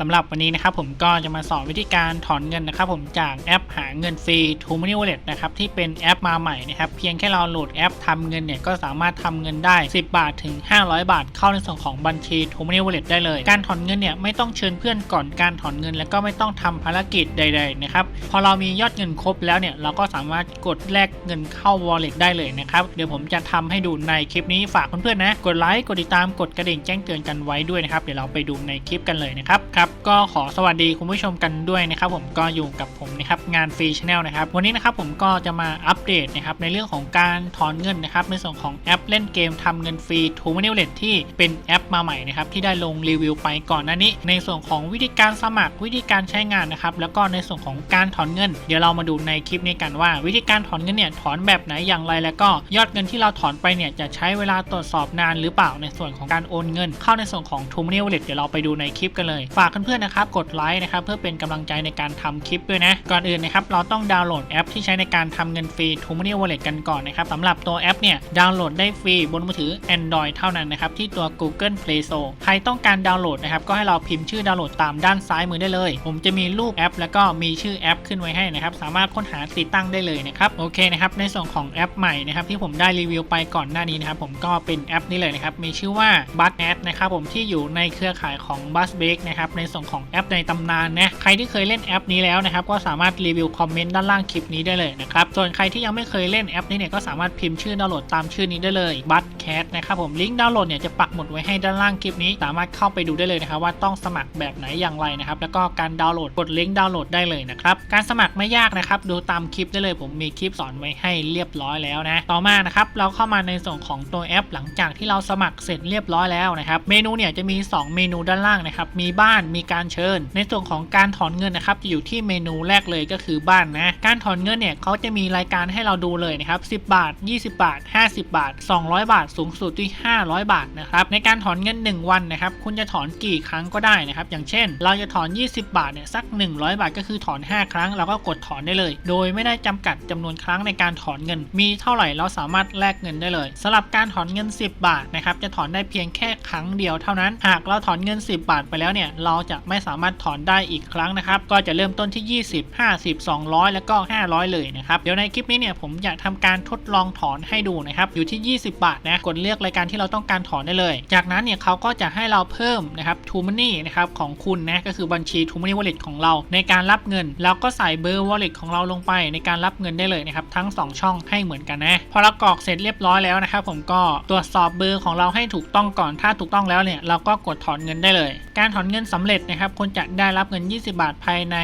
สำหรับวันนี้นะครับผมก็จะมาสอนวิธีการถอนเงินนะครับผมจากแอปหาเงินฟรี t o m o n e y Wallet นะครับที่เป็นแอปมาใหม่นะครับเพียงแค่เราโหลดแอปทำเงินเนี่ยก็สามารถทำเงินได้ 10 บาทถึง 500 บาท เข้าในส่วนของบัญชี t o m o n e y Wallet ได้เลย การถอนเงินเนี่ยไม่ต้องเชิญเพื่อนก่อนการถอนเงิน แล้วก็ไม่ต้องทำภารกิจใด ๆ นะครับพอเรามียอดเงินครบแล้วเนี่ยเราก็สามารถกดแลกเงินเข้า Wallet ได้เลยนะครับเดี๋ยวผมจะทำให้ดูในคลิปนี้ฝากเพื่อนๆนะกดไลค์กดติดตามกดกระดิ่งแจ้งเตือนกันไว้ด้วยนะครับเดี๋ยวเราไปดูในคลิปกันเลยนะครับครับก็ขอสวัสดีคุณผู้ชมกันด้วยนะครับผมก็อยู่กับผมนะครับงานฟรีชาแนลนะครับวันนี้นะครับผมก็จะมาอัปเดตนะครับในเรื่องของการถอนเงินนะครับในส่วนของแอปเล่นเกมทำเงินฟรี t o m o n e y Wallet ที่เป็นแอปมาใหม่นะครับที่ได้ลงรีวิวไปก่อนหน้านี้ ในส่วนของวิธีการสมัครวิธีการใช้งานนะครับแล้วก็ในส่วนของการถอนเงิน เดี๋ยวเรามาดูในคลิปนี้กันว่า วิธีการถอนเงินเนี่ยถอนแบบไหนอย่างไร แล้วก็ยอดเงินที่เราถอนไปเนี่ยจะใช้เวลาตรวจสอบนานหรือเปล่าในส่วนของการโอนเงิน เข้าในส่วนของ t o m o n e y Wallet เดี๋ยวเราไปดูในคลิปกันเลยฝากเพื่อนๆนะครับกดไลค์นะครับเพื่อเป็นกำลังใจในการทำคลิปด้วยนะ ก่อนอื่นนะครับเราต้องดาวน์โหลดแอปที่ใช้ในการทำเงินฟรี t o m o n e y Wallet กันก่อนนะครับสำหรับตัวแอปเนี่ยดาวน์โหลดได้ฟรีบนมือถือ Android เท่านั้นนะครับที่ตัว Google Play Store ใครต้องการดาวน์โหลดนะครับก็ให้เราพิมพ์ชื่อดาวน์โหลดตามด้านซ้ายมือได้เลย ผมจะมีรูปแอป แล้วก็มีชื่อแอปขึ้นไว้ให้นะครับสามารถค้นหาติดตั้งได้เลยนะครับโอเคนะครับในส่วนของแอปใหม่นะครับที่ผมได้รีวิวไปก่อนหน้านี้นะครับผมก็เป็นแอปนี้เลยนะครับมีชื่อว่า b u z a d นะครับผมที่อยู่ในเครือข่ายของ b u z b a k นะครับในส่วนของแอปในตำนานนะใครที่เคยเล่นแอปนี้แล้วนะครับก็สามารถรีวิวคอมเมนต์ด้านล่างคลิปนี้ได้เลยนะครับส่วนใครที่ยังไม่เคยเล่นแอปนี้เนี่ยก็สามารถพิมพ์ชื่อดาวน์โหลดตามชื่อนี้ได้เลย b u z c a t นะครับผมลิงก์ดาวน์โหลดเนี่ยจะปักหมุดไว้ให้ด้านล่างคลิปนี้ สามารถเข้าไปดูได้เลยนะครับว่าต้องสมัครแบบไหนอย่างไรนะครับแล้วก็การดาวน์โหลดกดลิงก์ดาวน์โหลดได้เลยนะครับการสมัครไม่ยากนะครับดูตามคลิปได้เลย ผมมีคลิปสอนไว้ให้เรียบร้อยแล้วนะต่อมานะครับเราเข้ามาในส่วนของตัวแอป หลังจากที่เราสมัครเสร็จเรียบร้อยแล้วนะครับเมนูเนี่ยจะมี 2 เมนูด้านล่างนะครับมีบ้านมีการเชิญ ในส่วนของการถอนเงินนะครับจะอยู่ที่เมนูแรกเลยก็คือบ้านนะการถอนเงินเนี่ยเขาจะมีรายการให้เราดูเลยนะครับ 10 บาท 20 บาท 50 บาท 200 บาท สูงสุดที่ 500 บาทนะครับในการถอนเงิน 1 วันนะครับคุณจะถอนกี่ครั้งก็ได้นะครับ อย่างเช่น เราจะถอน 20 บาทเนี่ยสัก 100 บาทก็คือถอน 5 ครั้งเราก็กดถอนได้เลย โดยไม่ได้จำกัดจำนวนครั้งในการถอนเงิน มีเท่าไหร่เราสามารถแลกเงินได้เลยสำหรับการถอนเงิน 10 บาทนะครับจะถอนได้เพียงแค่ครั้งเดียวเท่านั้น หากเราถอนเงิน 10 บาทไปแล้วเนี่ยเราจะไม่สามารถถอนได้อีกครั้งนะครับ ก็จะเริ่มต้นที่ 20 50 200 แล้วก็ 500 เลยนะครับ เดี๋ยวในคลิปนี้เนี่ยผมอยากทำการทดลองถอนให้ดูนะครับ อยู่ที่ 20 บาทนะ กดเลือกรายการที่เราต้องการถอนได้เลย จากนั้นเนี่ยเขาก็จะให้เราเพิ่มนะครับ t o m o n e y นะครับของคุณนะ ก็คือบัญชี t o m o n e y Wallet ของเรา ในการรับเงินแล้วก็ใส่เบอร์ Wallet ของเราลงไป ในการรับเงินได้เลยนะครับทั้ง 2 ช่องให้เหมือนกันนะ พอเรากรอกเสร็จเรียบร้อยแล้วนะครับผมก็ตรวจสอบเบอร์ของเราให้ถูกต้องก่อน ถ้าถูกต้องแล้วเนี่ยเราก็กดถอนเงินได้เลย การถอนเงินสำเร็จนะครับคุณจะได้รับเงิน 20 บาทภายใน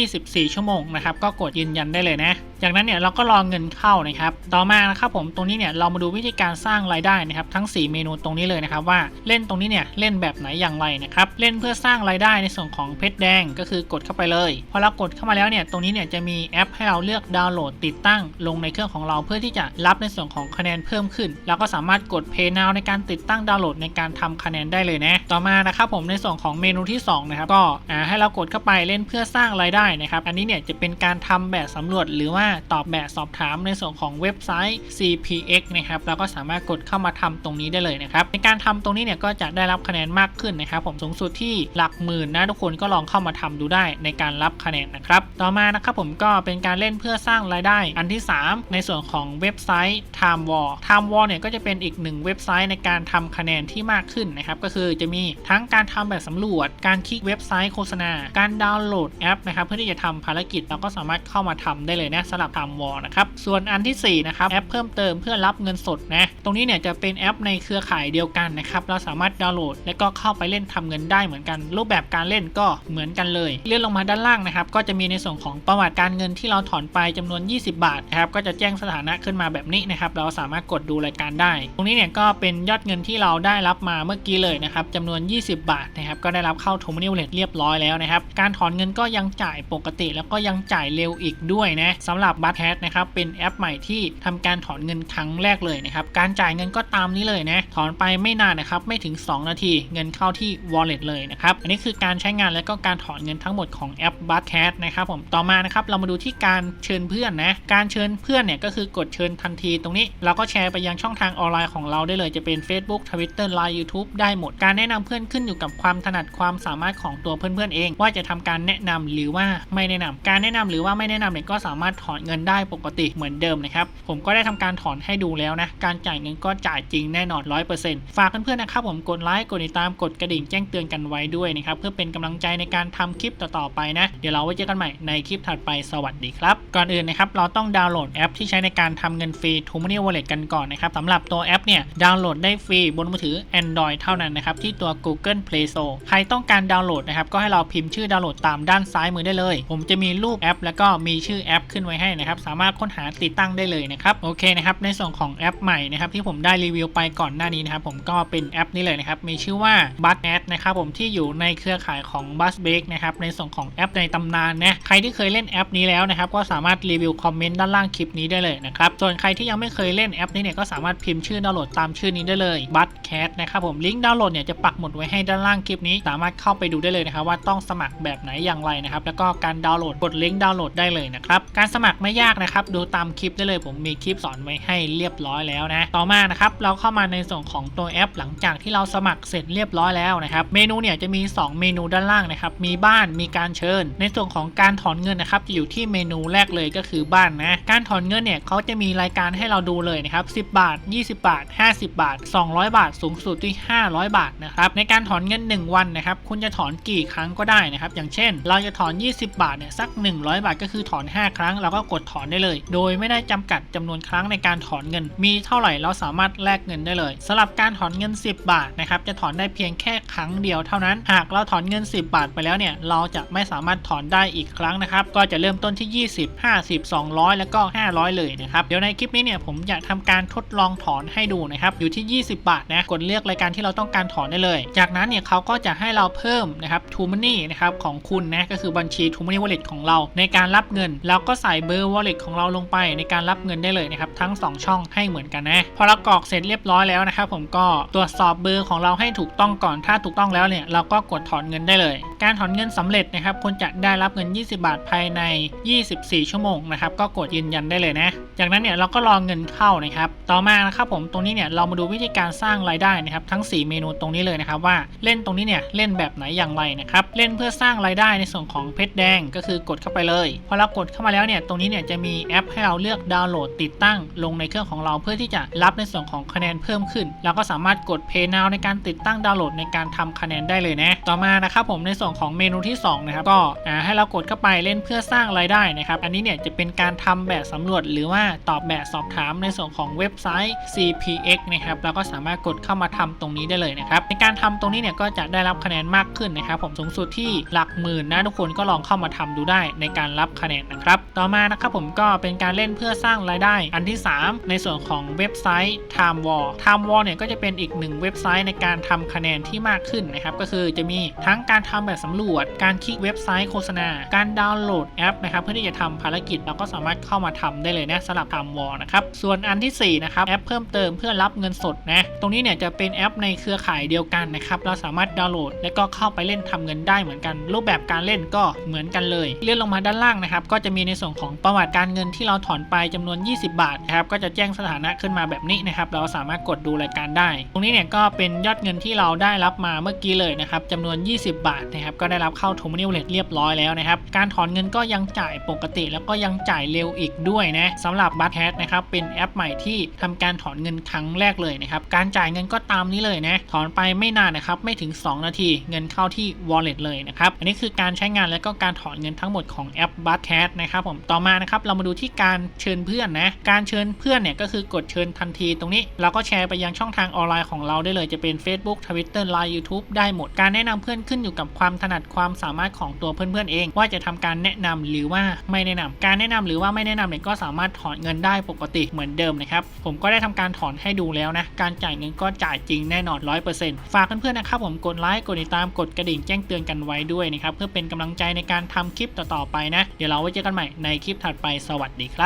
24 ชั่วโมงนะครับก็กดยืนยันได้เลยนะ จากนั้นเนี่ยเราก็รอเงินเข้านะครับ ต่อมานะครับผมตรงนี้เนี่ยเรามาดูวิธีการสร้างรายได้นะครับทั้ง 4 เมนูตรงนี้เลยนะครับว่าเล่นตรงนี้เนี่ยเล่นแบบไหนอย่างไรนะครับเล่นเพื่อสร้างรายได้ในส่วนของเพชรแดงก็คือกดเข้าไปเลยพอเรากดเข้ามาแล้วเนี่ยตรงนี้เนี่ยจะมีแอปให้เราเลือกดาวน์โหลดติดตั้ง ลงในเครื่องของเราเพื่อที่จะรับในส่วนของคะแนนเพิ่มขึ้นเราก็สามารถกด Pay Now ในการติดตั้งดาวน์โหลดในการทำคะแนนได้เลยนะต่อมานะครับผมในส่วนของเมนูที่2นะครับก็ให้เรากดเข้าไปเล่นเพื่อสร้างรายได้นะครับอันนี้เนี่ยจะเป็นการทำแบบสำรวจหรือว่าตอบแบบสอบถามในส่วนของเว็บไซต์ CPX นะครับเราก็สามารถกดเข้ามาทำตรงนี้ได้เลยนะครับในการทำตรงนี้เนี่ยก็จะได้รับคะแนนมากขึ้นนะครับ ผมสูงสุดที่หลักหมื่นนะทุกคนก็ลองเข้ามาทำดูได้ในการรับคะแนนนะครับต่อมานะครับผมก็เป็นการเล่นเพื่อสร้างรายได้ อันที่ 3 ในส่วนของเว็บไซต์ Time War Time War เนี่ยก็จะเป็นอีกหนึ่งเว็บไซต์ในการทำคะแนนที่มากขึ้นนะครับก็คือจะมีทั้งการทำแบบสำรวจ การคลิกเว็บไซต์โฆษณา การดาวน์โหลดแอปนะครับเพื่อที่จะทำภารกิจเราก็สามารถเข้ามาทำได้เลยนะสำหรับ Time War นะครับ ส่วนอันที่ 4 นะครับ แอปเพิ่มเติมเพื่อรับเงินสดนะ ตรงนี้เนี่ยจะเป็นแอปในเครือข่ายเดียวกันนะครับ เราสามารถดาวน์โหลด และก็เข้าไปเล่นทำเงินได้เหมือนกัน รูปแบบการเล่นก็เหมือนกันเลย เลื่อนลงมาด้านล่างนะครับ ก็จะมีในส่วนของประวัติการเงินที่เราถอนไปจำนวน 20 บาทนะครับ ก็จะแจ้งสถานะขึ้นมาแบบนี้นะครับ เราสามารถกดดูรายการได้ ตรงนี้เนี่ยก็เป็นยอดเงินที่เราได้รับมาเมื่อกี้เลยนะครับจำนวน 20 บาทนะครับ ก็ได้รับเข้า t o m o n e y Wallet เรียบร้อยแล้วนะครับ การถอนเงินก็ยังจ่ายปกติ แล้วก็ยังจ่ายเร็วอีกด้วยนะสำหรับหรับบัตแ a ทนะครับเป็นแอปใหม่ที่ทำการถอนเงินครั้งแรกเลยนะครับการจ่ายเงินก็ตามนี้เลยนะถอนไปไม่นานนะครับไม่ถึง 2 นาทีเงินเข้าที่ wallet เลยนะครับอันนี้คือการใช้งานและก็การถอนเงินทั้งหมดของแอปบัตแ a ทนะครับผมต่อมานะครับเรามาดูที่การเชิญเพื่อนนะการเชิญเพื่อนเนี่ยก็คือกดเชิญทันทีตรงนี้ เราก็แชร์ไปยังช่องทางออนไลน์ของเราได้เลยจะเป็น Facebook Twitter Line YouTube ได้หมดการแนะนำเพื่อนขึ้นอยู่กับความถนัดความสามารถของตัวเพื่อนๆเอง ว่าจะทำการแนะนำหรือว่าไม่แนะนำการแนะนำหรือว่าไม่แนะนำเนี่ยก็สามารถถอนเงินได้ปกติเหมือนเดิมนะครับ ผมก็ได้ทำการถอนให้ดูแล้วนะ การจ่ายเงินก็จ่ายจริงแน่นอน 100%ฝากเพื่อนๆนะครับผมกดไลค์ กดติดตาม กดกระดิ่งแจ้งเตือนกันไว้ด้วยนะครับ เพื่อเป็นกำลังใจในการทำคลิปต่อๆไปนะ เดี๋ยวเราไว้เจอกันใหม่ในคลิปถัดไป สวัสดีครับ ก่อนอื่นนะครับ เราต้องดาวน์โหลดแอปที่ใช้ในการทำเงินฟรี t o m o n e y Wallet กันก่อนนะครับสำหรับตัวแอปเนี่ย ดาวน์โหลดได้ฟรีบนมือถือ Android เท่านั้นนะครับ ที่ตัว Google Play Store ใครต้องการดาวน์โหลดนะครับ ก็ให้เราพิมพ์ชื่อดาวน์โหลดตามด้านซ้ายมือได้เลย ผมจะมีรูปแอป แล้วก็มีชื่อแอปขึ้นไว้ให้นะครับสามารถค้นหาติดตั้งได้เลยนะครับโอเคนะครับในส่วนของแอปใหม่นะครับที่ผมได้รีวิวไปก่อนหน้านี้นะครับผมก็เป็นแอปนี้เลยนะครับมีชื่อว่า b u z a d นะครับผมที่อยู่ในเครือข่ายของ b u z b a k นะครับในส่วนของแอปในตำนานนะใครที่เคยเล่นแอปนี้แล้วนะครับก็สามารถรีวิวคอมเมนต์ด้านล่างคลิปนี้ได้เลยนะครับส่วนใครที่ยังไม่เคยเล่นแอปนี้เนี่ยก็สามารถพิมพ์ชื่อดาวน์โหลดตามชื่อนี้ได้เลย b u z c a t นะครับผมลิงก์ดาวน์โหลดเนี่ยจะปักหมุดไว้ให้ด้านล่างคลิปนี้ สามารถเข้าไปดูได้เลยนะครับว่าต้องสมัครแบบไหนอย่างไรนะครับแล้วก็การดาวน์โหลดกดลิงก์ดาวน์โหลดได้เลยนะครับการสมัครไม่ยากนะครับ ดูตามคลิปได้เลยผมมีคลิปสอนไว้ให้เรียบร้อยแล้วนะ ต่อมานะครับเราเข้ามาในส่วนของตัวแอป หลังจากที่เราสมัครเสร็จเรียบร้อยแล้วนะครับ เมนูเนี่ยจะมี 2 เมนูด้านล่างนะครับ มีบ้านมีการเชิญ ในส่วนของการถอนเงินนะครับจะอยู่ที่เมนูแรกเลยก็คือบ้านนะ การถอนเงินเนี่ยเขาจะมีรายการให้เราดูเลยนะครับ 10 บาท 20 บาท 50 บาท 200 บาท สูงสุดที่ 500 บาทนะครับ ในการถอนเงิน 1 วันนะครับ คุณจะถอนกี่ครั้งก็ได้นะครับ อย่างเช่น เราจะถอน 20 บาทเนี่ยสัก 100 บาทก็คือถอน 5 ครั้ง เราก็กดถอนได้เลย โดยไม่ได้จำกัดจำนวนครั้งในการถอนเงิน มีเท่าไหร่เราสามารถแลกเงินได้เลยสำหรับการถอนเงิน 10 บาทนะครับจะถอนได้เพียงแค่ครั้งเดียวเท่านั้น หากเราถอนเงิน 10 บาทไปแล้วเนี่ยเราจะไม่สามารถถอนได้อีกครั้งนะครับก็จะเริ่มต้นที่ 20 50 200 แล้วก็ 500 เลยนะครับเดี๋ยวในคลิปนี้เนี่ยผมจะทำการทดลองถอนให้ดูนะครับอยู่ที่ 20 บาทนะกดเลือกรายการที่เราต้องการถอนได้เลย จากนั้นเนี่ยเขาก็จะให้เราเพิ่มนะครับทูมันนี่นะครับของคุณนะก็คือบัญชีทูมันนี่วอลเล็ตของเราในการรับเงินเราก็ใส่เบอร์วอลเล็ตของเราลงไปในการรับเงินได้เลยนะครับทั้ง 2 ช่องให้เหมือนกันนะ พอเรากรอกเสร็จเรียบร้อยแล้วนะครับผมก็ตรวจสอบเบอร์ของเราให้ถูกต้องก่อนถ้าถูกต้องแล้วเนี่ยเราก็กดถอนเงินได้เลย การถอนเงินสำเร็จนะครับคุณจะได้รับเงิน 20 บาทภายใน 24 ชั่วโมงนะครับก็กดยืนยันได้เลยนะ จากนั้นเนี่ยเราก็รอเงินเข้านะครับต่อมานะครับผมตรงนี้เนี่ยเรามาดูวิธีการสร้างรายได้นะครับทั้ง 4 เมนูตรงนี้เลยนะครับว่าเล่นตรงนี้เนี่ยเล่นแบบไหนอย่างไรนะครับเล่นเพื่อสร้างรายได้ในส่วนของเพชรแดงก็คือกดเข้าไปเลยพอเรากดเข้ามาแล้วเนี่ยตรงนี้เนี่ยจะมีแอปให้เราเลือกดาวน์โหลดติดตั้ง ลงในเครื่องของเราเพื่อที่จะรับในส่วนของคะแนนเพิ่มขึ้นเราก็สามารถกด Pay Now ในการติดตั้งดาวน์โหลดในการทำคะแนนได้เลยนะต่อมานะครับผมในส่วนของเมนูที่2นะครับก็ให้เรากดเข้าไปเล่นเพื่อสร้างรายได้นะครับอันนี้เนี่ยจะเป็นการทำแบบสำรวจหรือว่าตอบแบบสอบถามในส่วนของเว็บไซต์ CPX นะครับเราก็สามารถกดเข้ามาทำตรงนี้ได้เลยนะครับในการทำตรงนี้เนี่ยก็จะได้รับคะแนนมากขึ้นนะครับ ผมสูงสุดที่หลักหมื่นนะทุกคนก็ลองเข้ามาทำดูได้ในการรับคะแนนนะครับต่อมานะครับผมก็เป็นการเล่นเพื่อสร้างรายได้ อันที่ 3 ในส่วนของเว็บไซต์ Time War Time War เนี่ยก็จะเป็นอีกหนึ่งเว็บไซต์ในการทำคะแนนที่มากขึ้นนะครับก็คือจะมีทั้งการทำแบบสำรวจ การคลิกเว็บไซต์โฆษณา การดาวน์โหลดแอปนะครับเพื่อที่จะทำภารกิจเราก็สามารถเข้ามาทำได้เลยนะสำหรับ Time War นะครับส่วนอันทีสี่4นะครับแอปเพิ่มเติมเพื่อรับเงินสดนะตรงนี้เนี่ยจะเป็นแอปในเครือข่ายเดียวกันนะครับเราสามารถดาวน์โหลด และก็เข้าไปเล่นทำเงินได้เหมือนกัน รูปแบบการเล่นก็เหมือนกันเลยเลื่อนลงมาด้านล่างนะครับก็จะมีในส่วนของประวัติการเงินที่เราถอนไปจำนวน 20 บาทนะครับก็จะแจ้งสถานะขึ้นมาแบบนี้นะครับเราสามารถกดดูรายการได้ ตรงนี้เนี่ยก็เป็นยอดเงินที่เราได้รับมาเมื่อกี้เลยนะครับจำนวน 20 บาทนะครับก็ได้รับเข้าทูมานิวเลตเรียบร้อยแล้วนะครับการถอนเงินก็ยังจ่ายปกติ แล้วก็ยังจ่ายเร็วอีกด้วยนะสำหรับบัตแฮทนะครับเป็นแอปใหม่ที่ทำการถอนเงินครั้งแรกเลยนะครับการจ่ายเงินก็ตามนี้เลยนะถอนไปไม่นานนะครับไม่ถึง 2 นาทีเงินเข้าที่ wallet เลยนะครับอันนี้คือการใช้งานและก็การถอนเงินทั้งหมดของแอปบัตแฮทนะครับผมต่อมานะครับเรามาดูที่การเชิญเพื่อนนะการเชิญเพื่อนเนี่ยก็คือกดเชิญทันทีตรงนี้เราก็แชร์ไปยังช่องทางออนไลน์ของเราได้เลยจะเป็น Facebook Twitter Line YouTube ได้หมดการแนะนำเพื่อนขึ้นอยู่กับความความถนัดความสามารถของตัวเพื่อนๆเอง ว่าจะทำการแนะนำหรือว่าไม่แนะนำการแนะนำหรือว่าไม่แนะนำเนี่ยก็สามารถถอนเงินได้ปกติเหมือนเดิมนะครับผมก็ได้ทำการถอนให้ดูแล้วนะการจ่ายเงินก็จ่ายจริงแน่นอน100%ฝากเพื่อนๆนะครับผมกดไลค์กดติดตามกดกระดิ่งแจ้งเตือนกันไว้ด้วยนะครับเพื่อเป็นกำลังใจในการทำคลิปต่อๆไปนะ เดี๋ยวเราไว้เจอกันใหม่ในคลิปถัดไปสวัสดีครับ